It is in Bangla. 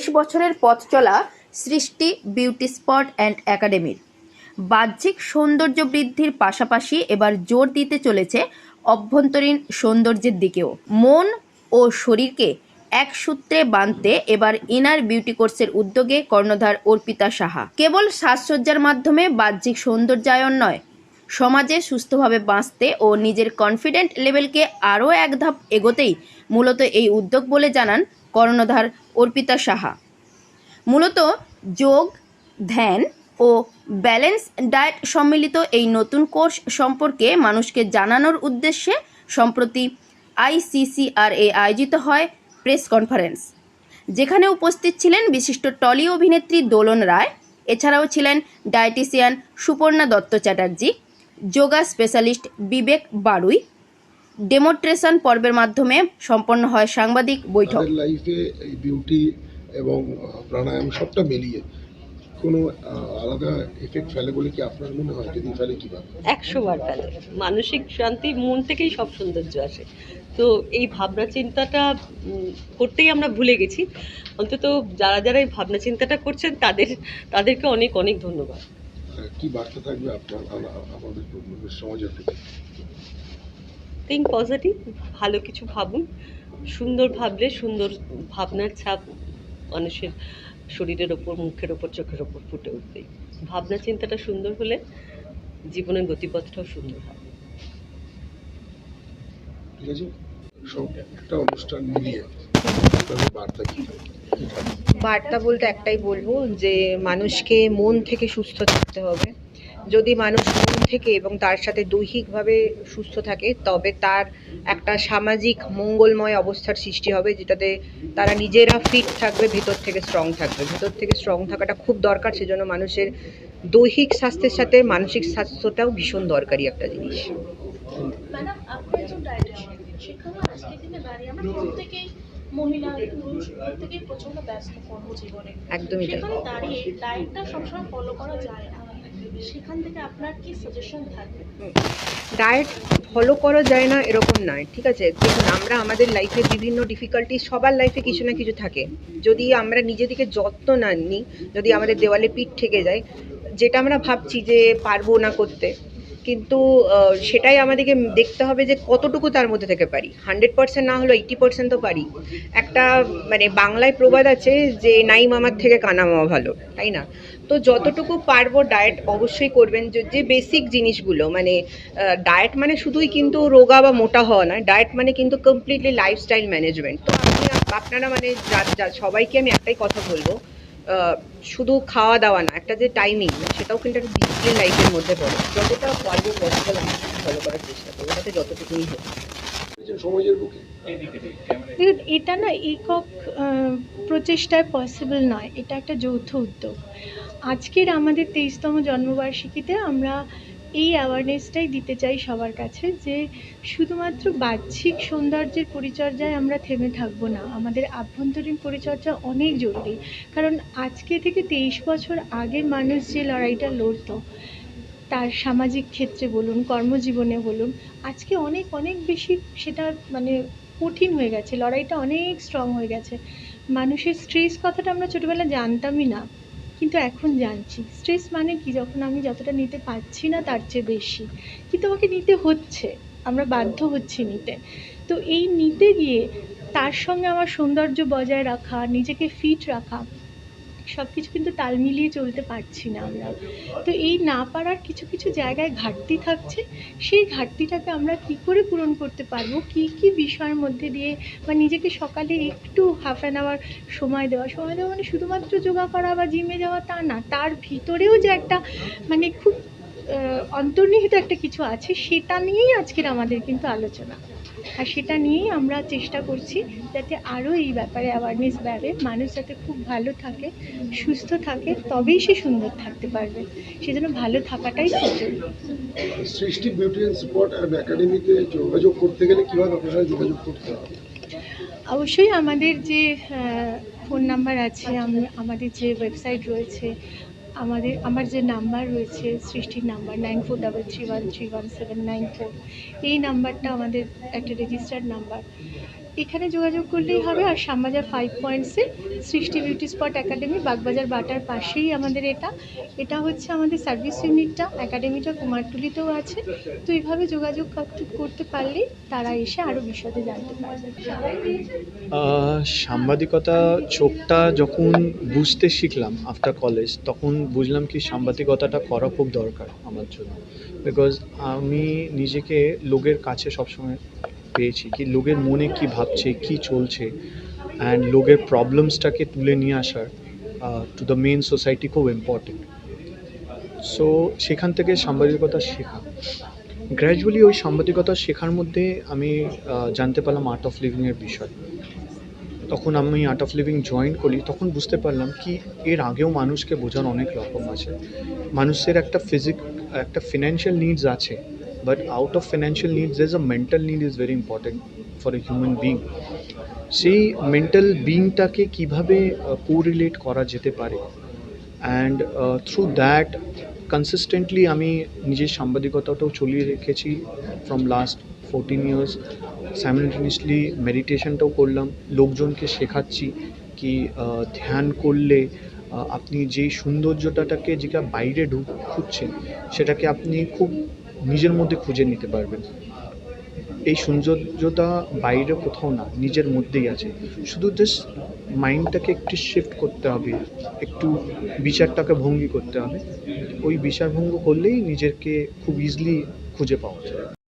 তেইশ বছরের পথ চলা সৃষ্টি বিউটি স্পট অ্যান্ড একাডেমির বাহ্যিক সৌন্দর্য বৃদ্ধির পাশাপাশি এবার জোর দিতে চলেছে অভ্যন্তরীণ সৌন্দর্যের দিকেও। মন ও শরীরকে এক সূত্রে বাঁধতে এবার ইনার বিউটি কোর্সের উদ্যোগে কর্ণধার অর্পিতা সাহা। কেবল সাজসজ্জার মাধ্যমে বাহ্যিক সৌন্দর্যায়ন নয়, সমাজে সুস্থভাবে বাঁচতে ও নিজের কনফিডেন্ট লেভেলকে আরও এক ধাপ এগোতেই মূলত এই উদ্যোগ বলে জানান কর্ণধার অর্পিতা সাহা। মূলত যোগ, ধ্যান ও ব্যালেন্স ডায়েট সম্মিলিত এই নতুন কোর্স সম্পর্কে মানুষকে জানানোর উদ্দেশ্যে সম্প্রতি আইসিসিআরএ আয়োজিত হয় প্রেস কনফারেন্স। যেখানে উপস্থিত ছিলেন বিশিষ্ট টলি অভিনেত্রী দোলন রায়, এছাড়াও ছিলেন dietitian Suparna Dutta Chatterjee, yoga specialist Bibek Barui demonstration পর্বের মাধ্যমে সম্পন্ন হয় সাংবাদিক বৈঠক। লাইফে এই বিউটি এবং প্রাণায়াম সবটা মিলিয়ে কোনো আলাদা এফেক্ট ফেলে বলে কি আপনার মনে হয়? যদি ফেলে কীভাবে? একশো বার ফেলে। মানসিক শান্তি মন থেকেই সব সৌন্দর্য আসে। তো এই ভাবনা চিন্তাটা করতেই আমরা ভুলে গেছি। অন্তত যারা যারা এই ভাবনা চিন্তাটা করছেন তাদের তাদেরকে অনেক অনেক ধন্যবাদ। কি বার্তা থাকবে আপনার আমাদের সমাজের প্রতি? থিঙ্ক পজিটিভ ভালো কিছু ভাবুন। সুন্দর ভাবলে সুন্দর ভাবনার ছাপ মানুষের শরীরের ওপর মুখের ওপর চোখের ওপর ফুটে উঠবেই। ভাবনা চিন্তাটা সুন্দর হলে জীবনের গতিপথটাও সুন্দর ঠিক আছে? একটা অনুষ্ঠান মিলিয়ে বার্তা কি কি বার্তা বলতে একটাই বলব যে মানুষকে মন থেকে সুস্থ থাকতে হবে। যদি মানুষ মন থেকে এবং তার সাথে দৈহিকভাবে সুস্থ থাকে তবে তার একটা সামাজিক মঙ্গলময় অবস্থার সৃষ্টি হবে যেটাতে তারা নিজেরা ফিট থাকবে ভেতর থেকে স্ট্রং থাকবে। ভেতর থেকে স্ট্রং থাকাটা খুব দরকার সেজন্য মানুষের দৈহিক স্বাস্থ্যের সাথে মানসিক স্বাস্থ্যটাও ভীষণ দরকারি একটা জিনিস। মহিলা পুরুষ প্রত্যেকেই প্রচণ্ড ব্যস্ত কর্মজীবনে। একদমই তাই। দাঁড়িয়ে ডায়েটটা সবসময় ফলো করা যায় না। সেখান থেকে আপনার ডায়েট ফলো করা যায় না, এরকম নয়, ঠিক আছে? দেখুন, আমরা আমাদের লাইফে বিভিন্ন ডিফিকাল্টি সবার লাইফে কিছু না কিছু থাকে। যদি আমরা নিজেদেরকে যত্ন না নিই যদি আমাদের দেওয়ালে পিঠ থেকে যায়, যেটা আমরা ভাবছি যে পারব না করতে, কিন্তু সেটাই আমাদেরকে দেখতে হবে যে কতটুকু তার মধ্যে থেকে পারি। হান্ড্রেড পার্সেন্ট না হলেও এইটি পার্সেন্ট তো পারি। একটা মানে বাংলায় প্রবাদ আছে যে নাই মামার থেকে কানা মামা ভালো তাই না? তো যতটুকু পারব ডায়েট অবশ্যই করবেন। যে- বেসিক জিনিসগুলো মানে ডায়েট মানে শুধুই কিন্তু রোগা বা মোটা হওয়া নয় ডায়েট মানে কিন্তু কমপ্লিটলি লাইফস্টাইল ম্যানেজমেন্ট তো আপনি আপনারা মানে যা- সবাইকে আমি একটাই কথা বলব শুধু খাওয়া দাওয়া না, একটা যে টাইমিং সেটাও কিন্তু একটা ডিসিপ্লিন লাইফের মধ্যে পড়ে। যতটা পারব পসিবল আমি ফলো করার চেষ্টা করব, যাতে যতটুকুই হোক। যে সমাজের বুকে? এটা না একক প্রচেষ্টায় পসিবল নয়। এটা একটা যৌথ উদ্যোগ। আজকের আমাদের তেইশতম জন্মবার্ষিকীতে আমরা এই অ্যাওয়ারনেসটাই দিতে চাই সবার কাছে যে শুধুমাত্র বাহ্যিক সৌন্দর্যের পরিচর্যায় আমরা থেমে থাকব না। আমাদের আভ্যন্তরীণ পরিচর্যা অনেক জরুরি। কারণ আজকে থেকে তেইশ বছর আগে মানুষ যে লড়াইটা লড়তো তার সামাজিক ক্ষেত্রে বলুন, কর্মজীবনে বলুন, আজকে অনেক অনেক বেশি সেটা মানে কঠিন হয়ে গেছে, লড়াইটা অনেক স্ট্রং হয়ে গেছে। মানুষের স্ট্রেস কথাটা আমরা ছোটোবেলায় জানতামই না, কিন্তু এখন জানছি। স্ট্রেস মানে কি? যখন আমি যতটা নিতে পারছি না, তার চেয়ে বেশি। কিন্তু আমাকে নিতে হচ্ছে, আমরা বাধ্য হচ্ছি নিতে। তো এই নিতে গিয়ে তার সঙ্গে আমার সৌন্দর্য বজায় রাখা, নিজেকে ফিট রাখা সব কিছু কিন্তু তাল মিলিয়ে চলতে পারছি না আমরা। তো এই না পারার কিছু কিছু জায়গায় ঘাটতি থাকছে। সেই ঘাটতিটাকে আমরা কি করে পূরণ করতে পারব? কি কি বিষয়ের মধ্যে দিয়ে বা নিজেকে সকালে একটু হাফ অ্যান আওয়ার সময় দেওয়া সময় দেওয়া মানে শুধুমাত্র যোগা করা বা জিমে যাওয়া তা না, তার ভিতরেও যে একটা মানে অন্তর্নিহিত একটা কিছু আছে সেটা নিয়েই আজকের আমাদের কিন্তু আলোচনা। আর সেটা নিয়েই আমরা চেষ্টা করছি যাতে আরও এই ব্যাপারে অ্যাওয়ারনেস বাড়ে মানুষ যাতে খুব ভালো থাকে সুস্থ থাকে তবেই সে সুন্দর থাকতে পারবে। সেজন্য ভালো থাকাটাই সৃষ্টি বিউটি অ্যান্ড স্পট অ্যান্ড একাডেমিতে যোগাযোগ করতে গেলে কীভাবে আপনার যোগাযোগ করতে হবে? অবশ্যই আমাদের যে ফোন নাম্বার আছে আমাদের যে ওয়েবসাইট রয়েছে আমাদের, আমার যে নাম্বার রয়েছে, সৃষ্টির number nine four double three one three one seven nine four এই নাম্বারটা আমাদের একটা রেজিস্টার্ড নাম্বার। এখানে যোগাযোগ করলেই হবে আর Shyambazar five পয়েন্টসে Srishti beauty spot academy Bagbazar butter পাশেই আমাদের এটা। এটা হচ্ছে আমাদের সার্ভিস ইউনিটটা একাডেমিটা কুমারটুলিতেও আছে। তো এইভাবে যোগাযোগ করতে পারলেই তারা এসে আরও বিশদে জানতে পারবে। সাংবাদিকতা চোখটা যখন বুঝতে শিখলাম আফটার কলেজ তখন বুঝলাম কি সাংবাদিকতাটা করা খুব দরকার আমার জন্য। বিকজ আমি নিজেকে লোকের কাছে সবসময় পেয়েছি, কি লোকের মনে কি ভাবছে, কি চলছে অ্যান্ড লোকের প্রবলেমসটাকে তুলে নিয়ে আসার টু দ্য মেন সোসাইটি খুব ইম্পর্টেন্ট সো সেখান থেকে সাংবাদিকতা শেখা। গ্র্যাজুয়ালি ওই সাংবাদিকতা শেখার মধ্যে আমি জানতে পারলাম আর্ট অফ লিভিংয়ের বিষয়। তখন আমি আর্ট অফ লিভিং জয়েন করি, তখন বুঝতে পারলাম কি এর আগেও মানুষকে বোঝার অনেক রকম আছে। মানুষের একটা ফিজিক একটা ফিনান্সিয়াল নিডস আছে। But out of financial needs as a mental need is very important for a human being সেই মেন্টাল বিংটাকে কীভাবে কোরিলেট করা যেতে পারে? অ্যান্ড থ্রু দ্যাট কনসিস্টেন্টলি আমি নিজের সাংবাদিকতাটাও চলিয়ে রেখেছি from last fourteen years simultaneously মেডিটেশনটাও করলাম। লোকজনকে শেখাচ্ছি কি আহ, ধ্যান করলে আহ, আপনি যেই সৌন্দর্যটাকে যেটা বাইরে ঢুক খুঁজছেন সেটাকে আপনি খুব নিজের মধ্যে খুঁজে নিতে পারবেন। এই সৌন্দর্যতা বাইরে কোথাও না, নিজের মধ্যেই আছে। শুধু জাস্ট মাইন্ডটাকে একটু শিফট করতে হবে, একটু বিচারটাকে ভঙ্গি করতে হবে। ওই বিচারভঙ্গ করলেই নিজেকে খুব ইজিলি খুঁজে পাওয়া যায়।